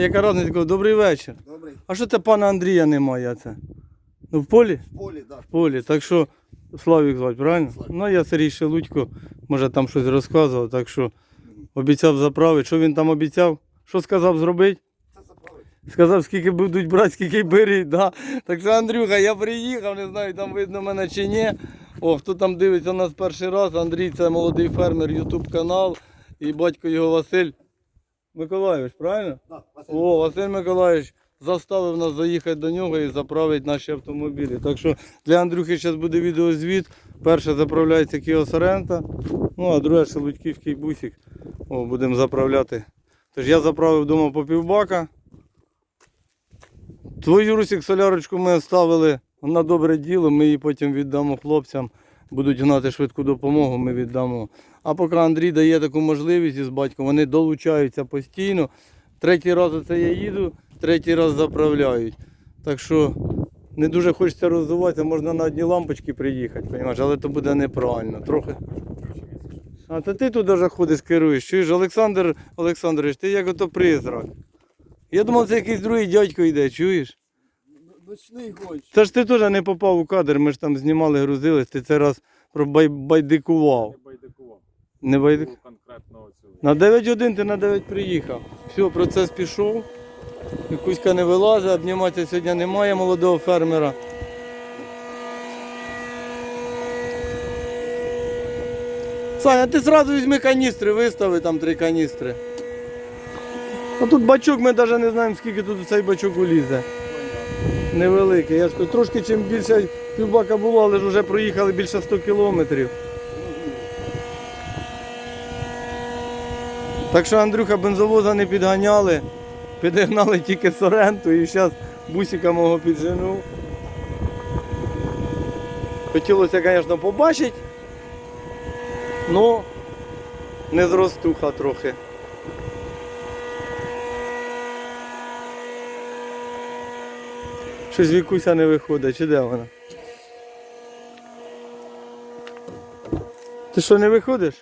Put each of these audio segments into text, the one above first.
Яка разниця? Добрий вечір. Добрий. А що це пана Андрія немає? Це? Ну, в полі? В полі, так. В полі. Так що Славік звати, правильно? Славік. Ну, я Сергій Шелудько, може там щось розказував, так що обіцяв заправити. Що він там обіцяв? Що сказав зробити? Сказав, скільки будуть брати, скільки беріть. Да? Так що, Андрюха, я приїхав, не знаю, там видно мене чи ні. О, хто там дивиться нас перший раз, Андрій це молодий фермер, Ютуб канал і батько його Василь Миколайович, правильно? Да, Василь. О, Василь Миколаївич заставив нас заїхати до нього і заправити наші автомобілі. Так що для Андрюхи зараз буде відеозвіт. Перше заправляється Kia Sorento, ну а друге Шелудьківський бусик. О, будемо заправляти. Тож я заправив вдома по півбака. Твою Русік солярочку ми оставили на добре діло, ми її потім віддамо хлопцям. Будуть гнати швидку допомогу, ми віддамо. А поки Андрій дає таку можливість із батьком, вони долучаються постійно. Третій раз оце я їду, третій раз заправляють. Так що не дуже хочеться роздуватися, можна на одні лампочки приїхати, розумієш, але то буде неправильно. Трохи. А то ти тут вже ходиш, керуєш. Чуєш, Олександр Олександрович, ти як ото призрак. Я думав, це якийсь другий дядько йде, чуєш? Ночний гость. Це ж ти теж не попав у кадр, ми ж там знімали, грузились, ти це раз пробай- байдикував. Не байдикував. Не байдик... Конкретно оцю. На 9.1 ти на 9 приїхав. Все, процес пішов. Якуська не вилазить, обніматися сьогодні немає молодого фермера. Саня, ти зразу візьми каністри, вистави там три каністри. А тут бачок, ми навіть не знаємо, скільки тут цей бачок улізе. Невеликий. Я ж кажу, трошки чим більше півбака було, але ж вже проїхали більше 100 кілометрів. Так що Андрюха бензовоза не підганяли, підігнали тільки Соренту і зараз бусика мого підженув. Хотілося, звісно, побачити, але не зростуха трохи. Щось Вікуся не виходить, чи де вона? Ти що, не виходиш?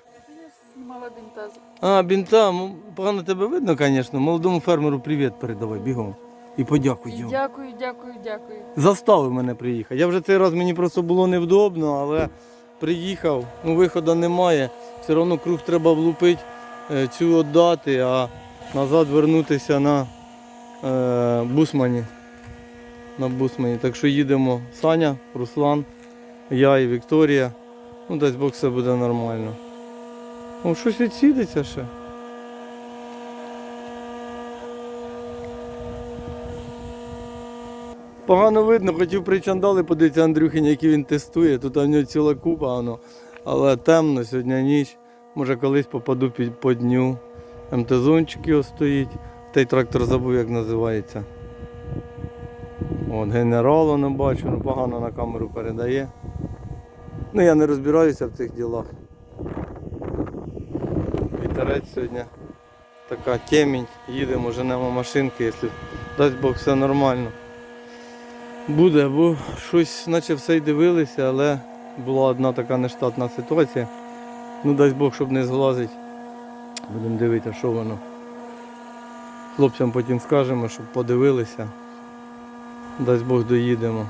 Знімала бінтаз. А, бінта, погано тебе видно, звісно. Молодому фермеру привіт передавай бігом. І подякуй йому. Дякую, дякую, дякую. Заставив мене приїхати. Я вже цей раз мені просто було невдобно, але приїхав, ну виходу немає. Все одно круг треба влупити, е, цю віддати, а назад вернутися на е, бусмані. На бусмані. Так що їдемо Саня, Руслан, я і Вікторія. Ну, дасть Бог все буде нормально. О, щось відсідеться ще. Погано видно, хотів причандали подивитися Андрюхині, які він тестує. Тут у нього ціла купа, воно. але темно, сьогодні ніч. Може колись попаду під, по дню. МТЗончик його стоїть. Той трактор забув, як називається. От, генералу не бачу, ну погано на камеру передає. Ну я не розбираюся в цих ділах. Вітерець сьогодні. Така темінь, їдемо, женемо машинки, якщо дасть Бог все нормально. Буде, бо щось наче все й дивилися, але була одна така нештатна ситуація. Ну дасть Бог, щоб не зглазить. Будемо дивитися, що воно. Хлопцям потім скажемо, щоб подивилися. Дасть Бог доїдемо.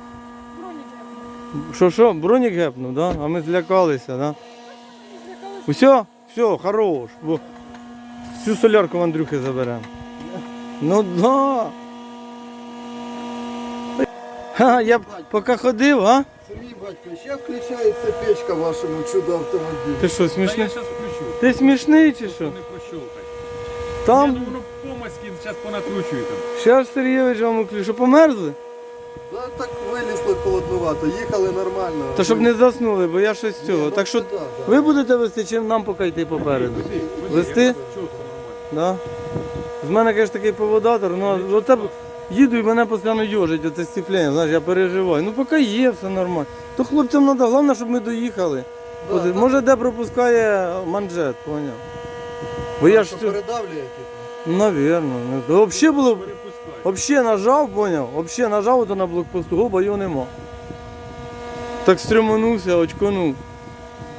Що що, бронік гепнув, да? а ми злякалися, да? Все, все, хорош. Бо всю солярку в Андрюхи заберемо. Ну да. Ха, я б поки ходив, а? Сергій батько, ще включається печка в вашому чудо автомобілі. Ти що, Та я смішний? зараз включу. Ти смішний чи що? Не прощолкай. Я Там, думаю, воно помаски зараз понакручує там. зараз Сергійович вам уклю, що померзли? Так вилізли холоднувато, їхали нормально. Та щоб не заснули, бо я щось з цього. Так що да. ви будете вести, чи нам поки йти попереду? Вести? Да? З мене, звісно, такий поводатор, ну оце їду і мене постійно йожить, оце сцеплення, знаєш, я переживаю. Ну поки є, все нормально. То хлопцям треба, головне, щоб ми доїхали. Да, От. Може, де пропускає манжет, поняв? Бо я ж передавлює, типу. Навірно. Ну, Взагалі було. Перепускай. Взагалі нажав, поняв? Взагалі нажав ото на блокпосту, гоба його нема. Так стріманувся, очконув.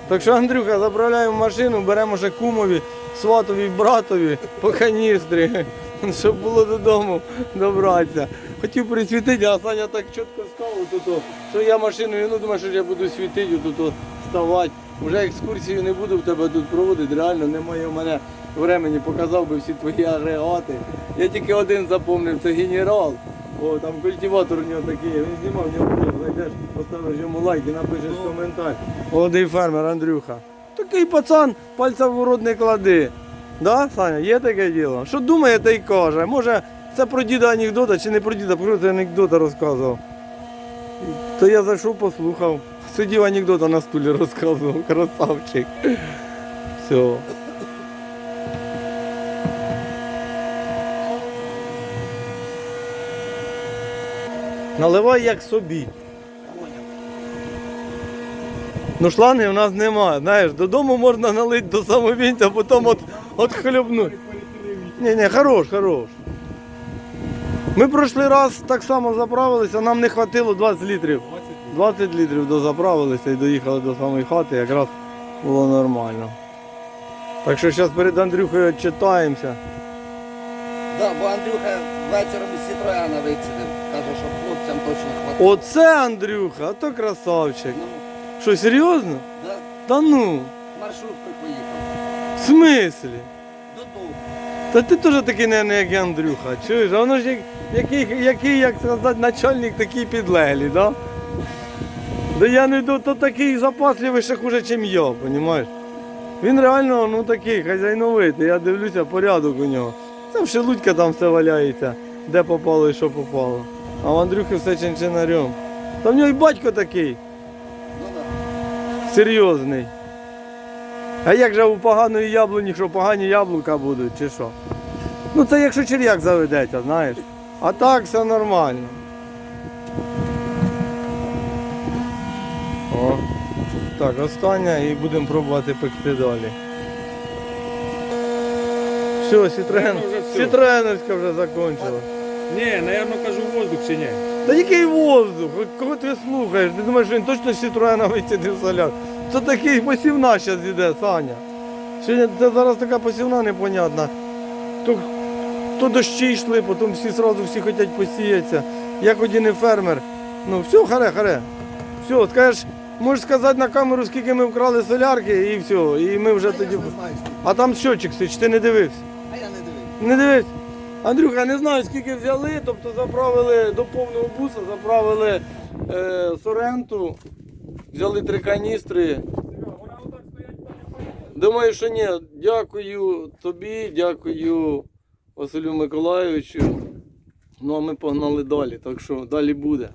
Так що, Андрюха, заправляємо машину, беремо ще кумові, сватові, братові по каністрі. щоб було додому добратися. Хотів присвітити, а Саня так чітко тут, що я машиною, ну думаю, що я буду світити, тут ставати. Уже екскурсію не буду в тебе тут проводити, реально немає в мене времени, показав би всі твої агрегати. Я тільки один запомнив, це генерал. О, там культиватор у нього такий, він знімав, в нього зайдеш, поставиш йому лайк і напишеш коментар. Молодий фермер Андрюха. Такий пацан, пальця в рот не клади. Да, Саня, є таке діло? Що думає, та й каже. Може, це про діда анекдота чи не про діда, про це анекдота розказував. То я зайшов, послухав. Сидів анекдота на стулі розказував, красавчик. Все. Наливай як собі. Ну шланги в нас немає. Знаєш, додому можна налити до самовінця, а потім от, от хлюбнути. Ні, ні, хорош, хорош. Ми пройшли раз так само заправилися, нам не хватило 20 літрів. 20 літрів дозаправилися і доїхали до самої хати, якраз було нормально. Так що зараз перед Андрюхою читаємося. Да, бо Андрюха вечором із Сітрояна вицідив. Каже, що хлопцям точно хватить. Оце Андрюха, а то красавчик. Ну, Що, серйозно? да, Та ну, маршруткою поїхав. в смислі? Додому. Та ти теж такий, не як і Андрюха. Чуєш, а воно ж як, який, який, як сказати, начальник, такий підлеглий, да? Да я не то такий запасливий, ще хуже, ніж я, розумієш? Він реально ну такий хазяйновитий, я дивлюся, порядок у нього. Це в шелудька там все валяється, де попало і що попало. А в Андрюхи все чинчинарем. Та в нього й батько такий, серйозний. А як же у поганої яблуні, що погані яблука будуть, чи що? Ну це якщо черв'як заведеться, знаєш. А так все нормально. О. Так, остання і будемо пробувати пекти далі. Все, Сітроен, вже все. Сітроеновська вже закінчила. Ні, напевно, кажу воздух чи ні. Та який воздух? От Кого ти слухаєш? Ти думаєш, що він точно з Сітроена вицідив соляр? Це такий посівна зараз йде, Саня. Сьогодні це зараз така посівна непонятна. То, то дощі йшли, потім всі одразу всі хочуть посіятися. Я хоч і фермер. Ну все, харе, харе. Все, скажеш, можеш сказати на камеру, скільки ми вкрали солярки, і все. І ми вже тоді. А там щочик стоїть, чи ти не дивився? А я не дивився. Не дивись. Андрюха, не знаю скільки взяли, тобто заправили до повного буса, заправили е, соренту, взяли три каністри. Думаю, що ні. Дякую тобі, дякую Василю Миколайовичу. Ну а ми погнали далі, так що далі буде.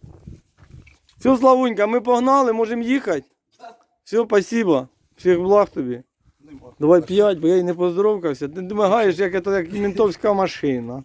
Все, Славунька, ми погнали, можемо їхати. Все, спасибо. Всіх благ тобі. Давай п'ять, бо я й не поздоровкався. Ти домагаєш, як це як ментовська машина.